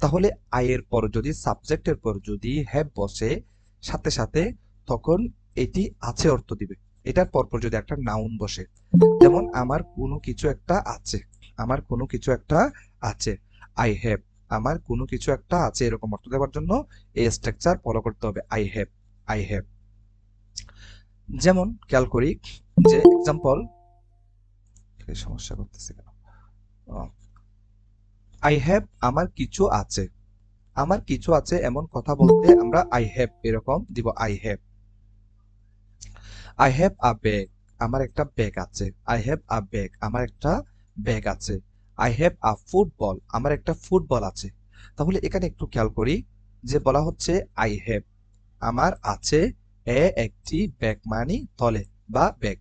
তাহলে আয়ের পর যদি সাবজেক্টের পর যদি হ্যাভ বসে, সাথে সাথে তখন এটি আছে অর্থ দিবে। এটার পরপর যদি একটা নাউন বসে, যেমন আমার কোনো কিছু একটা আছে, আমার কোনো কিছু একটা আছে আই হ্যাভ আমার কোনো কিছু একটা আছে, এরকম অর্থ দেওয়ার জন্য এই স্ট্রাকচার ফলো করতে হবে আই হ্যাভ আই হ্যাভ যেমন খেয়াল করি যে এক্সাম্পল সমস্যা করতেছে কেন? আই হ্যাভ আমার কিছু আছে। আমার কিছু আছে এমন কথা বলতে আমরা আই হ্যাভ এরকম দিব I have I have a bag আমার একটা ব্যাগ আছে। আই হ্যাভ আ ব্যাগ আমার একটা ব্যাগ আছে। আই হ্যাভ আ ফুটবল আমার একটা ফুটবল আছে। তাহলে এখানে একটু খেয়াল করি যে বলা হচ্ছে আই হ্যাভ আমার আছে এ একটি ব্যাগ মানি তলে বা bag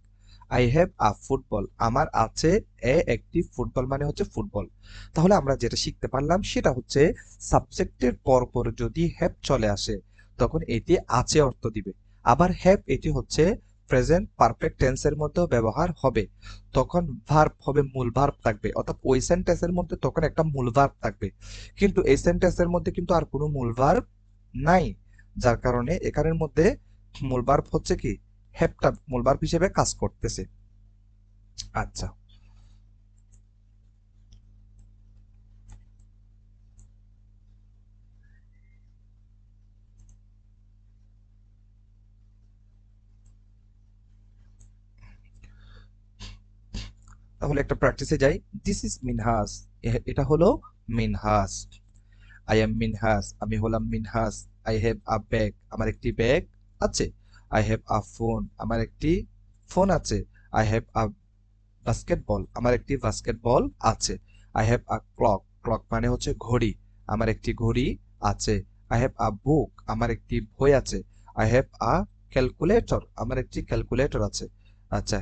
I have a football আমার আছে এ একটি ফুটবল মানে হচ্ছে ফুটবল তাহলে আমরা যেটা শিখতে পারলাম সেটা হচ্ছে সাবজেক্টের পর পর যদি হ্যাভ চলে আসে, তখন এটি আছে অর্থ দিবে। আবার হ্যাভ এটি হচ্ছে প্রেজেন্ট পারফেক্ট টেন্সের মধ্যেও ব্যবহার হবে। তখন ভার্ব হবে মূল ভার্ব থাকবে। অর্থাৎ ওই সেন্টেন্সের মধ্যে তখন একটা মূল ভার্ব থাকবে। কিন্তু এই সেন্টেন্সের মধ্যে কিন্তু আর কোনো মূল ভার্ব নাই। যার কারণে এখানের মধ্যে মূল ভার্ব হচ্ছে কি? হ্যাভটা মূল হিসেবে কাজ করতেছে। আচ্ছা। তাহলে একটা প্র্যাকটিসে যাই। দিস ইজ মিনহাস এটা হলো মিনহাস আই এম মিনহাস আমি হলাম Minhas I have a bag আমার একটি ব্যাগ আছে। আই হ্যাভ আ ফোন আমার একটি ফোন আছে। আই হ্যাভ আ বাস্কেটবল আমার একটি বাস্কেটবল আছে। I have a clock clock মানে হচ্ছে ঘড়ি। আমার একটি ঘড়ি আছে। আই হ্যাভ আ বুক আমার একটি বই আছে। আই হ্যাভ আ ক্যালকুলেটর আমার একটি ক্যালকুলেটর আছে। আচ্ছা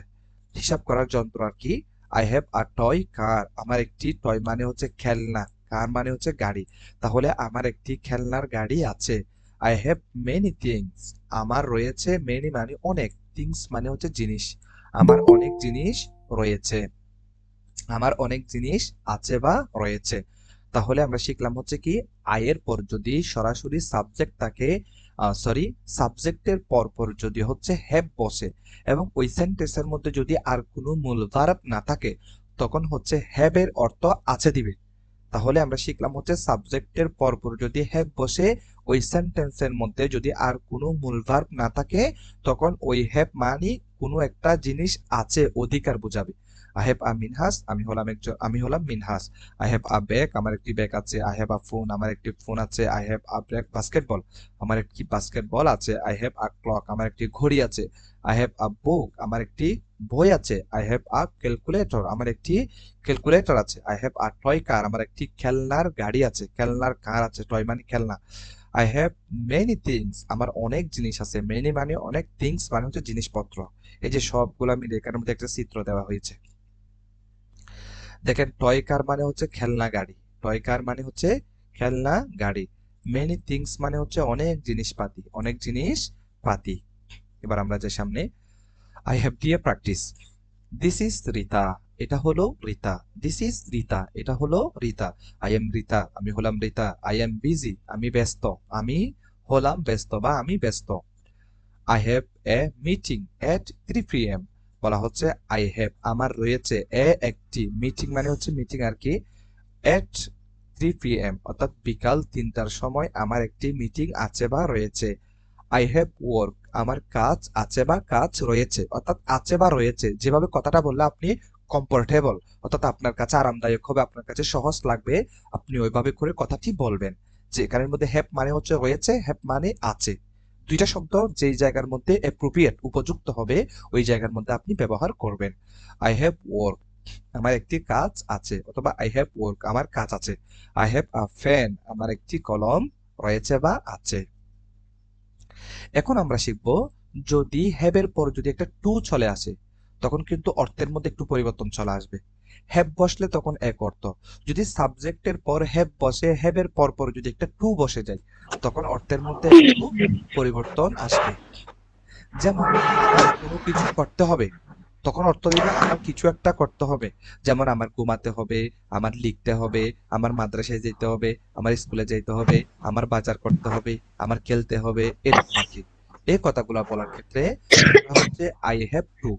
হিসাব করার যন্ত্র আর কি? I have a toy car আমার একটি টয় মানে হচ্ছে খেলনা। কার মানে হচ্ছে গাড়ি। তাহলে আমার একটি খেলনার গাড়ি আছে। আই হ্যাভ মেনি থিংস আমার রয়েছে মেনি মানে অনেক। থিংস মানে হচ্ছে জিনিস। আমার অনেক জিনিস রয়েছে। আমার অনেক জিনিস আছে বা রয়েছে। তাহলে আমরা শিখলাম হচ্ছে কি, আয়ের পর যদি সরাসরি সাবজেক্ট থাকে সরি সাবজেক্টের পর পর যদি হচ্ছে হ্যাভ বসে এবং ওই সেন্টেন্সের মধ্যে যদি আর কোনো মূল ভার্ব না থাকে, তখন হচ্ছে হ্যাভ এর অর্থ আছে দিবে। তাহলে আমরা শিখলাম হচ্ছে সাবজেক্টের পরপর যদি হ্যাভ বসে ওই সেন্টেন্সের মধ্যে যদি আর কোনো মূল ভার্ব না থাকে, তখন ওই হ্যাভ মানে কোনো একটা জিনিস আছে, অধিকার বোঝাবে। আই হ্যাভ আ মিনহাস আমি হলাম একজন, আমি হলাম Minhas I have a bag আমার একটি ব্যাগ আছে। আই হ্যাভ আ ফোন আমার একটি ফোন আছে। I have a bag basketball আমার একটি বাস্কেটবল আছে। আই হ্যাভ আ ক্লক আমার একটি ঘড়ি আছে। আই হ্যাভ আ বুক আমার একটি বই আছে আই হ্যাভ আ ক্যালকুলেটর আমার একটি ক্যালকুলেটর আছে I have a toy car আমার একটি খেলনার গাড়ি আছে, খেলনার কার আছে টয় মানে খেলনা। আই হ্যাভ মেনি থিংস আমার অনেক জিনিস আছে মেনি মানে অনেক থিংস মানে হচ্ছে জিনিসপত্র। এই যে সবগুলো মিলে এখানের মধ্যে একটা চিত্র দেওয়া হয়েছে। দেখেন টয় কার মানে হচ্ছে খেলনা গাড়ি টয় কার মানে হচ্ছে খেলনা গাড়ি। মেনি থিংস মানে হচ্ছে অনেক জিনিসপাতি, অনেক জিনিস পাতি এবার আমরা যে সামনে। আই হ্যাভ ডিএ প্র্যাকটিস দিস ইজ রিতা এটা হলো রিতা দিস ইজ রিতা এটা হলো রিতা আই এম রিতা আমি হলাম রিতা আই এম বিজি আমি ব্যস্ত। আমি হলাম ব্যস্ত বা আমি ব্যস্ত। I have a meeting at three P M বলা হচ্ছে আই হ্যাভ আমার রয়েছে এ একটি মিটিং মানে হচ্ছে মিটিং আর কি এট থ্রি পি এম অর্থাৎ বিকাল তিনটার সময় আমার একটি মিটিং আছে বা রয়েছে। আই হ্যাভ ওয়ার্ক আমার কাজ আছে বা কাজ রয়েছে, অর্থাৎ আছে বা রয়েছে, যেভাবে কথাটা বললে আপনি কমফোর্টেবল অর্থাৎ আপনার কাছে আরামদায়ক হবে, আপনার কাছে সহজ লাগবে, আপনি ওইভাবে করে কথাটি বলবেন। যে এখানের মধ্যে হ্যাপ মানে হচ্ছে রয়েছে হ্যাপ মানে আছে। দুইটা শব্দ যেই জায়গার মধ্যে অ্যাপ্রোপ্রিয়েট উপযুক্ত হবে, ওই জায়গার মধ্যে আপনি ব্যবহার করবেন। আই হ্যাভ ওয়ার্ক আমার একটি কাজ আছে, অথবা আই হ্যাভ ওয়ার্ক আমার কাজ আছে। আই হ্যাভ আ ফ্যান আমার একটি কলম রয়েছে বা আছে। এখন আমরা শিখব, যদি হ্যাবের পর যদি একটা টু চলে আসে, তখন কিন্তু অর্থের মধ্যে একটু পরিবর্তন চলে আসবে। হ্যাব বসলে তখন এক অর্থ। যদি সাবজেক্টের পর হ্যাব বসে হ্যাবের পর পর যদি একটা টু বসে যায়, তখন অর্থের মধ্যে একটু পরিবর্তন আসবে। যেমন কোনো কিছু করতে হবে তখন অর্থ দিবে আমার কিছু একটা করতে হবে। যেমন আমার ঘুমাতে হবে, আমার লিখতে হবে, আমার মাদ্রাসায় যেতে হবে, আমার স্কুলে যেতে হবে, আমার বাজার করতে হবে, আমার খেলতে হবে। এরকম আর কি। এই কথাগুলো বলার ক্ষেত্রে হচ্ছে আই হ্যাভ টু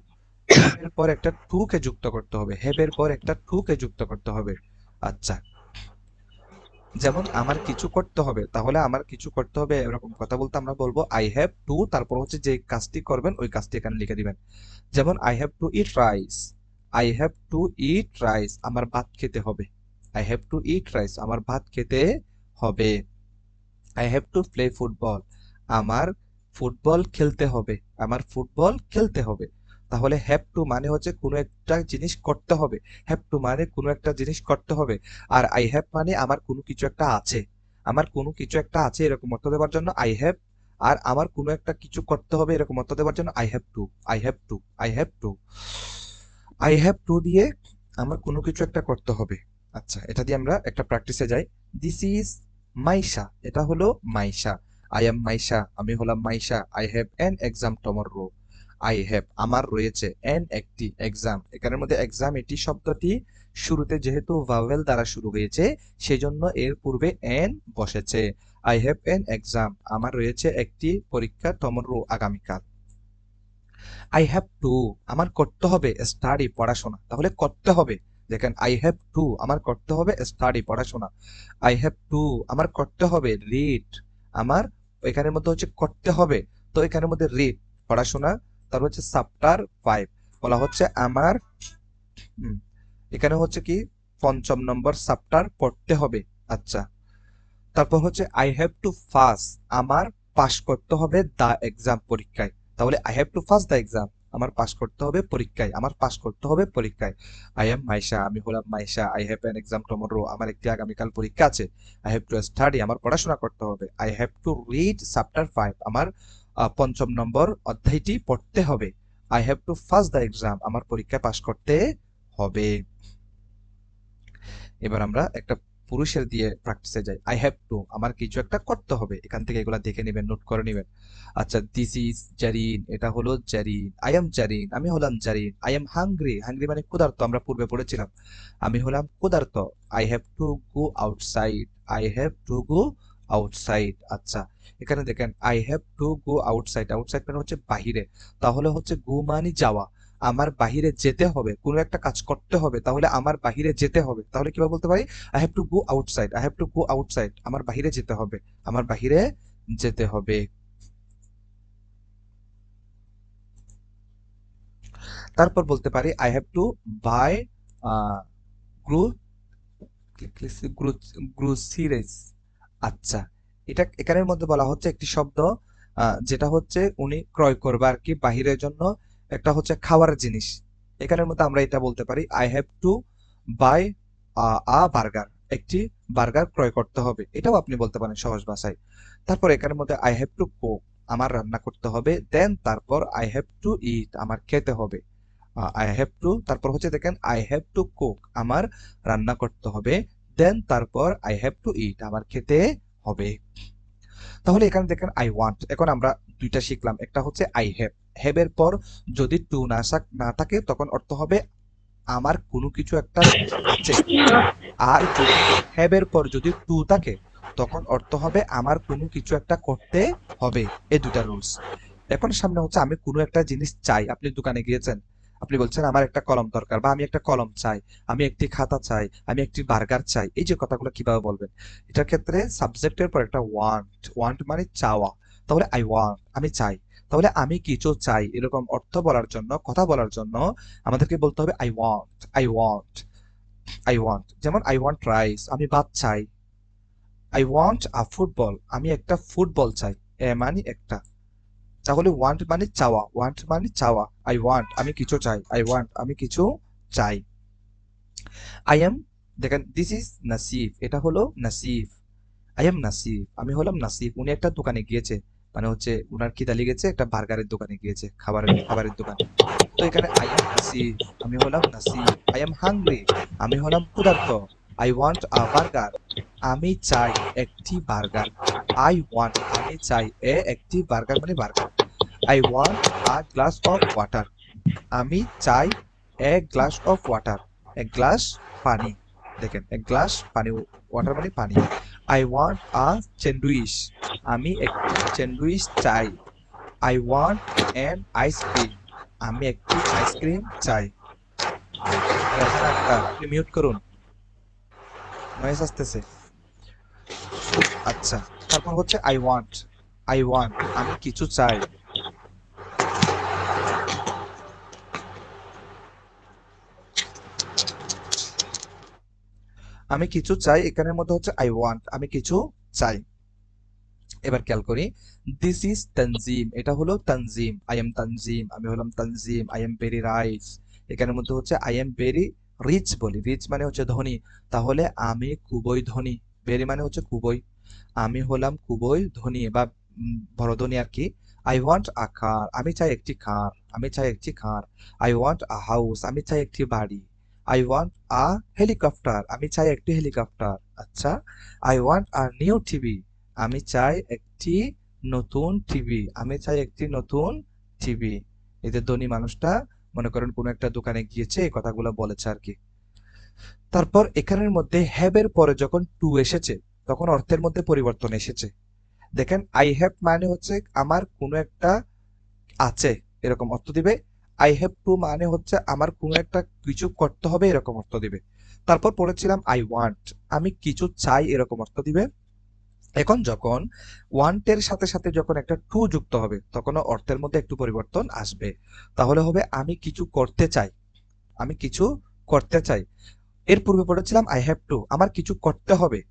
এর পর একটা টু কে যুক্ত করতে হবে হ্যাভ এর পর একটা টু কে যুক্ত করতে হবে। আচ্ছা। যেমন আমার কিছু করতে হবে, তাহলে আমার কিছু করতে হবে, এরকম কথা বলতে আমরা বলব আই হ্যাভ টু তারপর হচ্ছে যে কাজটি করবেন, ওই কাজটি এখানে লিখে দিবেন। যেমন I have to eat rice I have to eat rice আমার ভাত খেতে হবে। I have to eat rice আমার ভাত খেতে হবে। I have to play football আমার ফুটবল খেলতে হবে। আমার ফুটবল খেলতে হবে। তাহলে হ্যাভ টু মানে হচ্ছে কোনো একটা জিনিস করতে হবে। হ্যাভ টু মানে কোনো একটা জিনিস করতে হবে। আর আই হ্যাভ মানে আমার কোনো কিছু একটা আছে। আমার কোনো কিছু একটা আছে, এরকম অর্থ দেওয়ার জন্য আই হ্যাভ আর আমার কোনো একটা কিছু করতে হবে এরকম অর্থ দেওয়ার জন্য I have to I have to I have to I have to দিয়ে আমার কোনো কিছু একটা করতে হবে। আচ্ছা এটা দিয়ে আমরা একটা প্র্যাকটিসে যাই। দিস ইজ মাইশা এটা হলো মাইশা আই এম মাইশা আমি হলাম Maisha I have an exam tomorrow I have আমার রয়েছে এন একটি এক্সাম এখানের মধ্যে এক্সাম এটি শব্দটি শুরুতে যেহেতু ভাওয়েল দ্বারা শুরু হয়েছে সেই জন্য এর পূর্বে এন বসেছে। আই হ্যাভ এন এক্সাম আমার রয়েছে একটি পরীক্ষা টমরো আগামীকাল। আই হ্যাভ টু আমার করতে হবে স্টাডি পড়াশোনা। তাহলে করতে হবে। দেখেন আই হ্যাভ টু আমার করতে হবে স্টাডি পড়াশোনা। আই হ্যাভ টু আমার করতে হবে রিড আমার এখানের মধ্যে হচ্ছে করতে হবে। তো এখানের মধ্যে রিড পড়াশোনা। তার হচ্ছে চ্যাপ্টার ফাইভ বলা হচ্ছে আমার এখানে হচ্ছে কি, পঞ্চম নম্বর চ্যাপ্টার পড়তে হবে। আচ্ছা। তারপর হচ্ছে আই হ্যাভ টু পাস আমার পাস করতে হবে দা এক্সাম পরীক্ষায়। তাহলে I have to pass the exam আমার পাস করতে হবে পরীক্ষায়। আমার পাস করতে হবে পরীক্ষায়। আই এম মাইশা আমি হলাম Maisha I have an exam tomorrow আমার একটি আগামীকাল পরীক্ষা আছে। আই হ্যাভ টু স্টাডি আমার পড়াশোনা করতে হবে। I have to read chapter five আমার পঞ্চম নম্বর অধ্যায়টি পড়তে হবে। I have to pass the exam আমার পরীক্ষায় পাস করতে হবে। এবার আমরা একটা পুরুষের দিয়ে প্র্যাকটিসে যাই আই হ্যাভ টু আমার কিছু একটা করতে হবে, এখান থেকে এগুলা দেখে নেবেন নোট করে নেবেন। আচ্ছা দিস ইজ জারিন এটা হলো জারিন আই এম জারিন আমি হলাম Jarin I am hungry hungry মানে ক্ষুধার্ত, আমরা পূর্বে পড়েছিলাম। আমি হলাম ক্ষুধার্ত I have to go outside I have to go outside আচ্ছা এখানে দেখেন I have to go outside outside মানে হচ্ছে বাহিরে, তাহলে হচ্ছে গো মানে যাওয়া। আমার বাহিরে যেতে হবে, কোনো একটা কাজ করতে হবে, তাহলে আমার বাহিরে যেতে হবে। তাহলে কীভাবে বলতে পারি? I have to go outside I have to go outside আমার বাহিরে যেতে হবে, আমার বাহিরে যেতে হবে। তারপর বলতে পারি I have to buy grew আচ্ছা এটা এখানের মধ্যে বলা হচ্ছে একটি শব্দ যেটা হচ্ছে উনি ক্রয় করবে আর কি বাহিরের জন্য। একটা হচ্ছে খাওয়ার জিনিস। এখানের মধ্যে আমরা এটা বলতে পারি I have to buy a burger একটি বার্গার ক্রয় করতে হবে। এটাও আপনি বলতে পারেন সহজ ভাষায়। তারপর এখানের মধ্যে আই হ্যাভ টু কুক আমার রান্না করতে হবে। দেন তারপর আই হ্যাভ টু ইট আমার খেতে হবে। আই হ্যাভ টু তারপর হচ্ছে দেখেন আই হ্যাভ টু কুক আমার রান্না করতে হবে। দেন তারপর আই হ্যাভ টু ইট আমার খেতে হবে। তাহলে এখানে দেখেন আই ওয়ান্ট এখন আমরা দুইটা শিখলাম। একটা হচ্ছে আই হ্যাভ এর পর যদি টু না না থাকে, তখন অর্থ হবে আমার কোনো কিছু একটা আর যদি এর পর যদি টু থাকে, তখন অর্থ হবে আমার কোনো কিছু একটা করতে হবে। এই দুটা রুলস। এখন সামনে হচ্ছে আমি কোনো একটা জিনিস চাই। আপনি দোকানে গিয়েছেন, আপনি বলছেন আমার একটা কলম দরকার বা আমি একটা কলম চাই, আমি একটি খাতা চাই, আমি একটি বার্গার চাই। এই যে কথাগুলো কীভাবে বলবেন? এটার ক্ষেত্রে সাবজেক্টের পর একটা ওয়ান্ট ওয়ান্ট মানে চাওয়া। তাহলে আই ওয়ান্ট আমি চাই। তাহলে আমি কিছু চাই। এরকম অর্থ বলার জন্য, কথা বলার জন্য আমাদেরকে বলতে হবে I want I want I want যেমন আই ওয়ান্ট রাইস আমি ভাত চাই। আই ওয়ান্ট আ ফুটবল আমি একটা ফুটবল চাই। এ মানে একটা। তাহলে ওয়ান্ট মানে চাওয়া ওয়ান্ট মানে চাওয়া। আই ওয়ান্ট আমি কিছু চাই। আই ওয়ান্ট আমি কিছু চাই। আই এম দেখেন দিস ইজ নাসিফ এটা হলো নাসিফ আই এম নাসিফ আমি হলাম নাসিফ উনি একটা দোকানে গিয়েছে। মানে হচ্ছে উনার খিদা লেগেছে একটা বার্গারের দোকানে গিয়েছে খাবারের খাবারের দোকানে। তো এখানে আই এম নাসিফ আমি হলাম নাসি আই এম হাংরি আমি হলাম ক্ষুধার্ত। আই ওয়ান্ট আ বার্গার আমি চাই একটি বার্গার আই ওয়ান্ট আমি চাই এ একটি বার্গার মানে burger I want a glass of water আমি চাই এক গ্লাস অফ ওয়াটার এক গ্লাস পানি, দেখেন, এক গ্লাস পানি ওয়াটার মানে পানি। আই ওয়ান্ট আ স্যান্ডউইচ আমি একটি স্যান্ডউইচ চাই। আই ওয়ান্ট অ্যান আইসক্রিম আমি একটি আইসক্রিম চাই। মিউট করুন। নয়েস আসতেছে। আচ্ছা তারপর হচ্ছে আই ওয়ান্ট আই ওয়ান্ট আমি কিছু চাই। আমি কিছু চাই এখানের মধ্যে হচ্ছে আই ওয়ান্ট আমি কিছু চাই। এবার খেয়াল করি দিস ইজ তানজিম এটা হলো তানজিম আই এম তানজিম আমি হলাম Tanzim I am very rice এখানের মধ্যে হচ্ছে আই এম ভেরি রিচ বলি রিচ মানে হচ্ছে ধনী, তাহলে আমি খুবই ধনী ভেরি মানে হচ্ছে খুবই। আমি হলাম খুবই ধনী, বা বড় ধনী আর কি। আই ওয়ান্ট আ কার আমি চাই একটি কার আমি চাই একটি car I want a house আমি চাই একটি বাড়ি। আই ওয়ান্ট আ হেলিকপ্টার আমি চাই একটি হেলিকপ্টার আচ্ছা I want a new TV আমি চাই একটি নতুন টিভি আমি চাই একটি নতুন টিভি এতে ধনী মানুষটা, মনে করেন কোনো একটা দোকানে গিয়েছে, এই কথাগুলো বলেছে আর কি। তারপর এখানের মধ্যে হ্যাবের পরে যখন টু এসেছে, তখন অর্থের মধ্যে পরিবর্তন এসেছে। দেখেন আই হ্যাভ মানে হচ্ছে আমার কোনো একটা আছে, এরকম অর্থ দিবে আই হ্যাভ টু মানে হচ্ছে আমার কোনো একটা কিছু করতে হবে এরকম অর্থ দিবে। তারপর পড়েছিলাম আই ওয়ান্ট আমি কিছু চাই এরকম অর্থ দিবে। এখন যখন ওয়ান্টের সাথে সাথে যখন একটা টু যুক্ত হবে তখন অর্থের মধ্যে একটু পরিবর্তন আসবে। তাহলে হবে, আমি কিছু করতে চাই। আমি কিছু করতে চাই। এর পূর্বে পড়েছিলাম আই হ্যাভ টু আমার কিছু করতে হবে।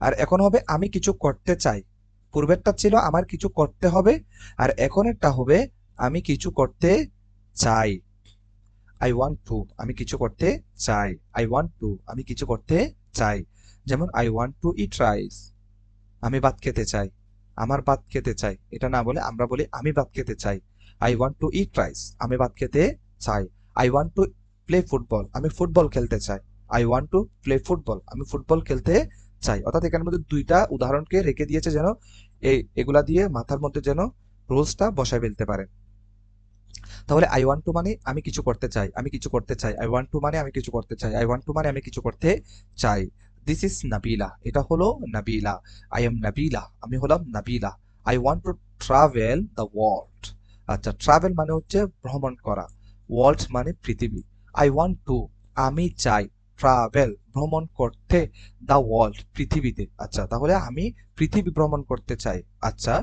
আর এখন হবে, আমি কিছু করতে চাই। পূর্বেরটা ছিল, আমার কিছু করতে হবে। আর এখনেরটা হবে, আমি কিছু করতে চাই। আই ওয়ান্ট টু আমি কিছু করতে চাই। আই ওয়ান্ট টু আমি কিছু করতে চাই। যেমন I want to eat rice আমি ভাত খেতে চাই। আমার ভাত খেতে চাই। এটা না বলে আমরা বলি, আমি ভাত খেতে চাই। I want to eat rice আমি ভাত খেতে চাই। I want to play football আমি ফুটবল খেলতে চাই। I want to play football আমি ফুটবল খেলতে চাই। অর্থাৎ এখানের মধ্যে দুইটা উদাহরণকে রেখে দিয়েছে যেন, এই, এগুলা দিয়ে মাথার মধ্যে যেন রোলসটা বসায় ফেলতে পারেন তাহলে আই ওয়ান্ট টু মানে আমি কিছু করতে চাই, আমি কিছু করতে চাই। আই ওয়ান্ট টু মানে আমি কিছু করতে চাই। আই ওয়ান্ট টু মানে আমি কিছু করতে চাই। দিস ইজ নাবিলা এটা হলো নাবিলা আই এম নাবিলা আমি হলাম Nabila I want to travel the world আচ্ছা ট্রাভেল মানে হচ্ছে ভ্রমণ করা। ওয়ার্ল্ড মানে পৃথিবী। আই ওয়ান্ট টু আমি চাই। ট্রাভেল ভ্রমণ করতে দ্য ওয়ার্ল্ড পৃথিবীতে। আচ্ছা তাহলে আমি পৃথিবী ভ্রমণ করতে চাই। আচ্ছা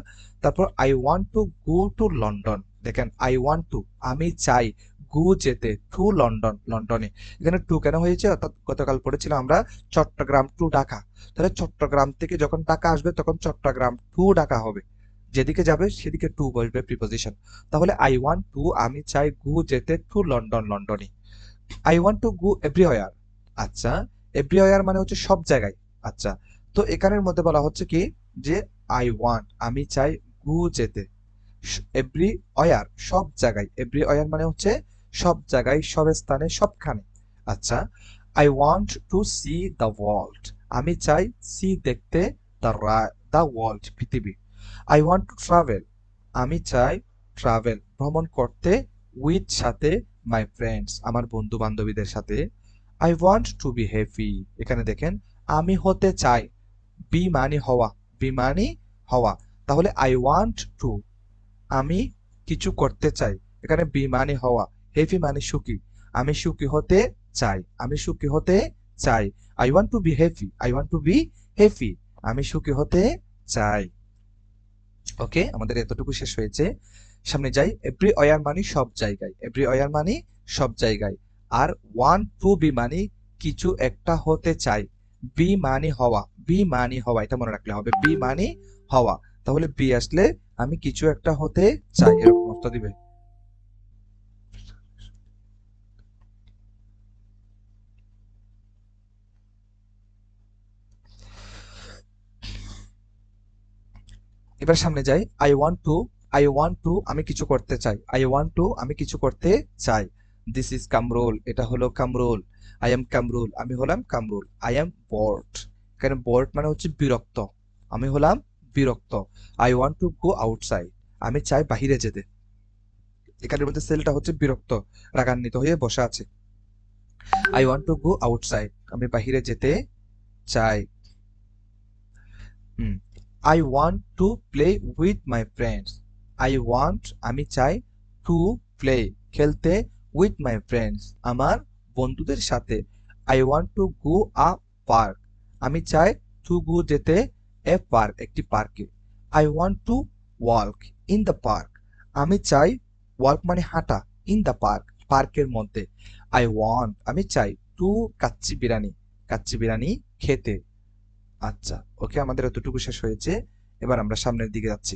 তারপর I want to go to London দেখেন আই ওয়ান্ট টু আমি চাই গো যেতে টু লন্ডন লন্ডনে এখানে টু কেন হয়েছে? অর্থাৎ গতকাল পড়েছিলাম আমরা চট্টগ্রাম টু ঢাকা। তাহলে চট্টগ্রাম থেকে যখন ঢাকা আসবে, তখন চট্টগ্রাম টু ঢাকা হবে। যেদিকে যাবে, সেদিকে টু বসবে প্রিপোজিশন তাহলে আই ওয়ান্ট টু আমি চাই গো যেতে টু লন্ডন লন্ডনে I want to go everywhere আচ্ছা এভরিওয়ার মানে হচ্ছে সব জায়গায়। আচ্ছা তো এখানের মধ্যে বলা হচ্ছে কি যে আই ওয়ান্ট আমি চাই গু যেতে। এভরি অয়ার সব জায়গায় এভরি অয়ার মানে হচ্ছে সব জায়গায়, সব স্থানে, সবখানে। আচ্ছা I want to see the world আমি চাই সি দেখতে দ্য দ্য ওয়ার্ল্ড পৃথিবী। আই ওয়ান্ট টু ট্রাভেল আমি চাই ট্রাভেল ভ্রমণ করতে উইথ সাথে মাই ফ্রেন্ডস আমার বন্ধু বান্ধবীদের সাথে। I want to be happy এখানে দেখেন, আমি হতে চাই। বি মানে হওয়া। বি মানে হওয়া। তাহলে আই ওয়ান্ট টু আমি কিছু করতে চাই। এখানে বি মানে হওয়া। হ্যাপি মানে সুখী। আমি সুখী হতে চাই। আমি সুখী হতে চাই। I want to be happy I want to be happy আমি সুখী হতে চাই। ওকে আমাদের এতটুকু শেষ হয়েছে। সামনে যাই। এভরি অয়ার মানে সব জায়গায়। এভরি অয়ার মানে সব জায়গায়। আর ওয়ান টু বি মানে কিছু একটা হতে চাই। বি মানে হওয়া, বি মানে হওয়া, এটা মনে রাখলে হবে, বি মানে হওয়া। তাহলে বি আসলে আমি কিছু একটা হতে চাই, এরকম অর্থ দিবে। এবার সামনে যাই I want to I want to আমি কিছু করতে চাই আই ওয়ান্ট টু আমি কিছু করতে চাই। দিস ইজ কামরুল এটা হলো কামরুল আই এম কামরুল আমি হলাম কামরুল আই এম বোর্ড এখানে বোর্ড মানে হচ্ছে বিরক্ত। আমি হলাম বিরক্ত। I want to go outside আমি চাই বাহিরে যেতে। এখানের মধ্যে সেলটা হচ্ছে বিরক্ত, রাগান্বিত হয়ে বসা আছে। I want to go outside আমি বাহিরে যেতে চাই। I want to play with my friends I want আমি চাই টু প্লে খেলতে উইথ মাই ফ্রেন্ডস আমার বন্ধুদের সাথে। I want to go a park আমি চাই টু গো যেতে এ পার্ক একটি পার্কে I want to work in the park আমি চাই ওয়ার্ক মানে হাঁটা ইন দ্য পার্ক পার্কের মধ্যে। আই ওয়ান্ট আমি চাই টু কাচ্চি বিরিয়ানি কাচ্চি বিরিয়ানি খেতে। আচ্ছা ওকে আমাদের এতটুকু শেষ হয়েছে। এবার আমরা সামনের দিকে যাচ্ছি।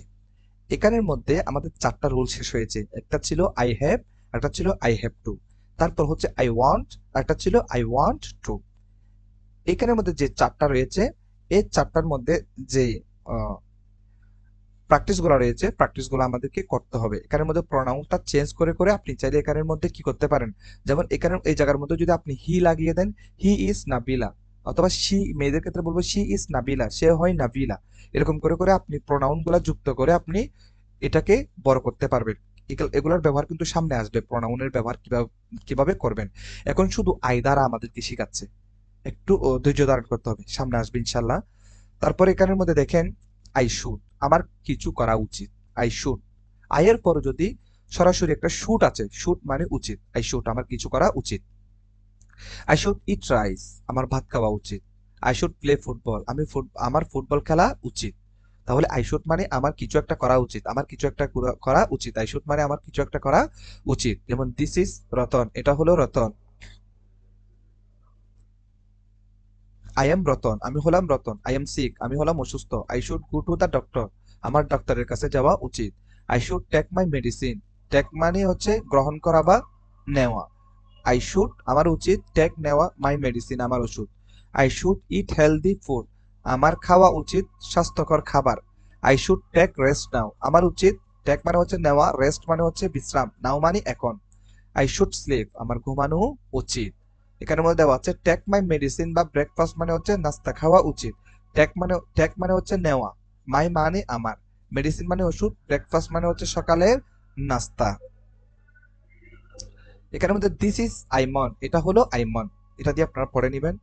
এখানের মধ্যে আমাদের চারটা রুল শেষ হয়েছে। একটা ছিল আই হ্যাভ একটা ছিল আই হ্যাভ টু তারপর হচ্ছে আই ওয়ান্ট একটা ছিল আই ওয়ান্ট টু এখানের মধ্যে যে চারটা রয়েছে, এই চারটার মধ্যে যে প্র্যাকটিসগুলো রয়েছে প্র্যাকটিসগুলো আমাদেরকে করতে হবে। এখানের মধ্যে প্রোনাউনটা চেঞ্জ করে করে আপনি চাইলে এখানের মধ্যে কি করতে পারেন? যেমন এখানে এই জায়গার মধ্যে যদি আপনি হি লাগিয়ে দেন হি ইজ নাবিলা অথবা শি মেয়েদের ক্ষেত্রে বলব শি ইজ নাবিলা সে হয় নাবিলা এরকম করে করে আপনি প্রোনাউনগুলা যুক্ত করে আপনি এটাকে বড় করতে পারবেন। এগুলোর ব্যবহার কিন্তু সামনে আসবে। প্রোনাউনের ব্যবহার কীভাবে কীভাবে করবেন? এখন শুধু আই দ্বারা আমাদেরকে শেখাচ্ছে। একটু ধৈর্য ধারণ করতে হবে। সামনে আসবে ইনশাল্লাহ তারপর এখানের মধ্যে দেখেন আই শুড আমার কিছু করা উচিত। আই শুড আয়ের পর যদি সরাসরি একটা শুট আছে শুট মানে উচিত। আই শুড আমার কিছু করা উচিত। আই শুড ইট রাইস আমার ভাত খাওয়া উচিত। আই শুড প্লে ফুটবল আমি আমার ফুটবল খেলা উচিত। তাহলে আই মানে আমার কিছু একটা করা উচিত, আমার কিছু একটা করা- উচিত আই শুড মানে আমার কিছু একটা করা উচিত। যেমন দিস ইজ রতন, এটা হলো রতন। আই এম রতন, আমি হলাম রতন আই এম সিক আমি হলাম অসুস্থ I should go to the doctor আমার ডাক্তারের কাছে যাওয়া উচিত। I should take my medicine take মানে হচ্ছে গ্রহণ করা বা নেওয়া। আই শুড আমার উচিত টেক নেওয়া মাই মেডিসিন আমার ওষুধ। I should eat healthy food আমার খাওয়া উচিত স্বাস্থ্যকর খাবার। I should take rest now আমার উচিত টেক মানে হচ্ছে নেওয়া রেস্ট মানে হচ্ছে বিশ্রাম। নাও মানে এখন। আই শুড স্লিপ আমার ঘুমানো উচিত। এখানের মধ্যে দেওয়া আছে টেক মাই মেডিসিন বা ব্রেকফাস্ট মানে হচ্ছে নাস্তা খাওয়া উচিত। টেক মানে টেক মানে হচ্ছে নেওয়া। মাই মানে আমার। মেডিসিন মানে ওষুধ ব্রেকফাস্ট মানে হচ্ছে সকালের নাস্তা। এখানের মধ্যে দিস ইজ আইমন এটা হলো আইমন এটা দিয়ে আপনারা পড়ে নেবেন।